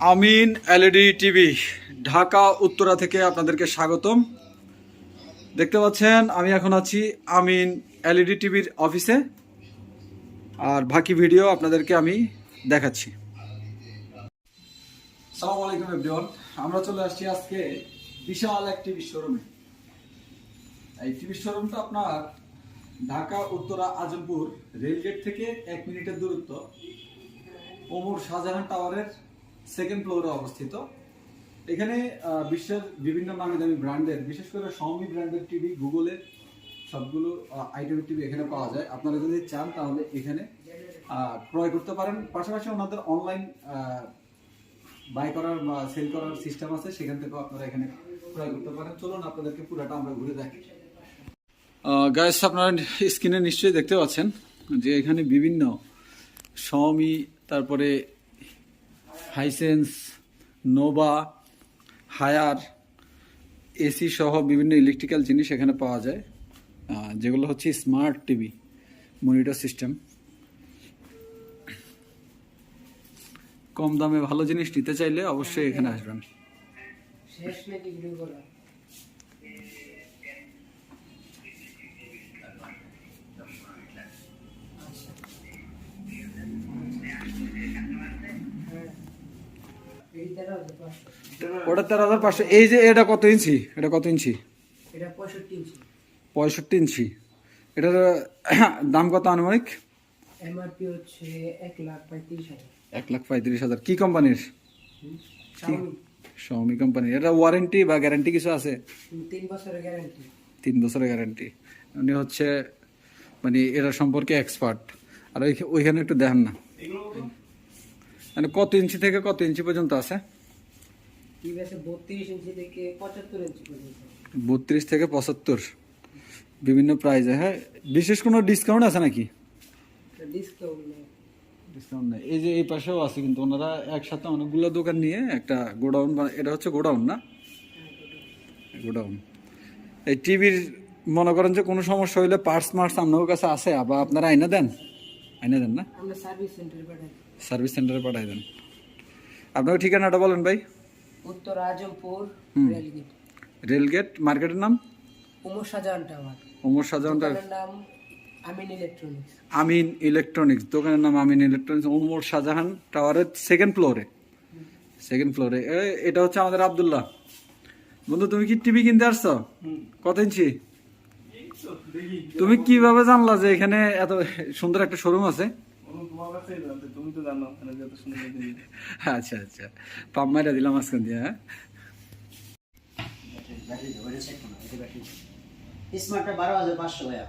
আমিন LED TV, Dhaka, Uttara থেকে আপনাদেরকে স্বাগতম। দেখতে পাচ্ছেন, আমি এখন আছি আমিন এলইডি টিভির অফিসে। আর বাকি ভিডিও আপনাদেরকে আমি দেখাচ্ছি। সালাম আলাইকুম এভরিওয়ান, আমরা চলে আসছি আজকে বিশাল এক টিভি শোরুমে। এই টিভি শোরুমটা আপনার ঢাকা, উত্তরা, আজমপুর রেলগেট থেকে এক মিনিটের দূরত্ব। ওমর শাহজাহান টাওয়ারের সেকেন্ড ফ্লোরে অবস্থিত। এখানে বিশ্বের বিভিন্ন নামি দামি ব্র্যান্ডের, বিশেষ করে সমি ব্র্যান্ডের টিভি গুগলের সবগুলো আইটেমের টিভি এখানে পাওয়া যায়। আপনারা যদি চান তাহলে এখানে ক্রয় করতে পারেন। পাশাপাশি ওনাদের অনলাইন বাই করার বা সেল করার সিস্টেম আছে, সেখান থেকেও আপনারা এখানে ক্রয় করতে পারেন। চলুন আপনাদেরকে পুরোটা আমরা ঘুরে দেখি। গাইস আপনারা স্ক্রিনে নিশ্চয়ই দেখতে পাচ্ছেন যে এখানে বিভিন্ন সমি তারপরে হাইসেন্স নোভা হায়ার এসি সহ বিভিন্ন ইলেকট্রিক্যাল জিনিস এখানে পাওয়া যায়। যেগুলো হচ্ছে স্মার্ট টিভি মনিটর সিস্টেম কম দামে ভালো জিনিস নিতে চাইলে অবশ্যই এখানে আসবেন শেষ নাকি ভিডিও করা হ্যাঁ। এই তেরো হাজার পাঁচশো। ওটা তেরো হাজার পাঁচশো। এই যে এটা কত ইঞ্চি? এটা কত ইঞ্চি? পঁয়ষট্টি ইঞ্চি। এটার দাম কত আনুমানিক? এমআরপি হচ্ছে এক লাখ পঁয়ত্রিশ হাজার। এক লাখ পঁয়ত্রিশ হাজার। কি কোম্পানির? সৌমি কোম্পানি এটা ওয়ারেন্টি বা গ্যারান্টি কিছু আছে? তিন বছরের গ্যারান্টি তিন বছরের গ্যারান্টি উনি হচ্ছে মানে এরা সম্পর্কে এক্সপার্ট আর ওই- ওইখানে একটু দেখেন না। মানে কত ইঞ্চি থেকে কত ইঞ্চি পর্যন্ত আছে? বত্রিশ ইঞ্চি থেকে পঁচাত্তর বিভিন্ন প্রাইজে হ্যাঁ? বিশেষ কোনো ডিসকাউন্ট আছে নাকি? ডিসকাউন্ট নেই। এই যে এই পাশেও আছে কিন্তু ওনারা একসাথে অনেকগুলো দোকান নিয়ে একটা গোডাউন এটা হচ্ছে গোডাউন না? গোডাউন। এই টিভির মনে করেন যে কোনো সমস্যা হইলে পার্টস মার্টস আপনার কাছে আছে আবার আপনারা আইনা দেন? দেন না আমরা সার্ভিস সেন্টারে পাঠাই সার্ভিস সেন্টারে পাঠাই দেন আপনার ঠিকানাটা বলেন ভাই উত্তর আজমপুর রেলগেট রেলগেট মার্কেটের নাম উমর শাহজাহান টাওয়ার ওমর শাহজাহানটা দোকানের নাম আমিন ইলেকট্রনিক্স আমিন ইলেকট্রনিক্স দোকানের নাম আমিন ইলেকট্রনিক্স ওমর শাহজাহান টাওয়ারের সেকেন্ড ফ্লোরে সেকেন্ড ফ্লোরে এটা হচ্ছে আমাদের আব্দুল্লাহ বন্ধু তুমি কি টিভি কিনতে আসছো? কত ইঞ্চি তুমি কীভাবে জানলা যে এখানে এত সুন্দর একটা শোরুম আছে? তুমি তো জানো। আচ্ছা আচ্ছা। পাম মাইরা দিলাম আজকাল দিয়ে হ্যাঁ? স্মার্টটা বারো হাজার পাঁচশো ভাইয়া।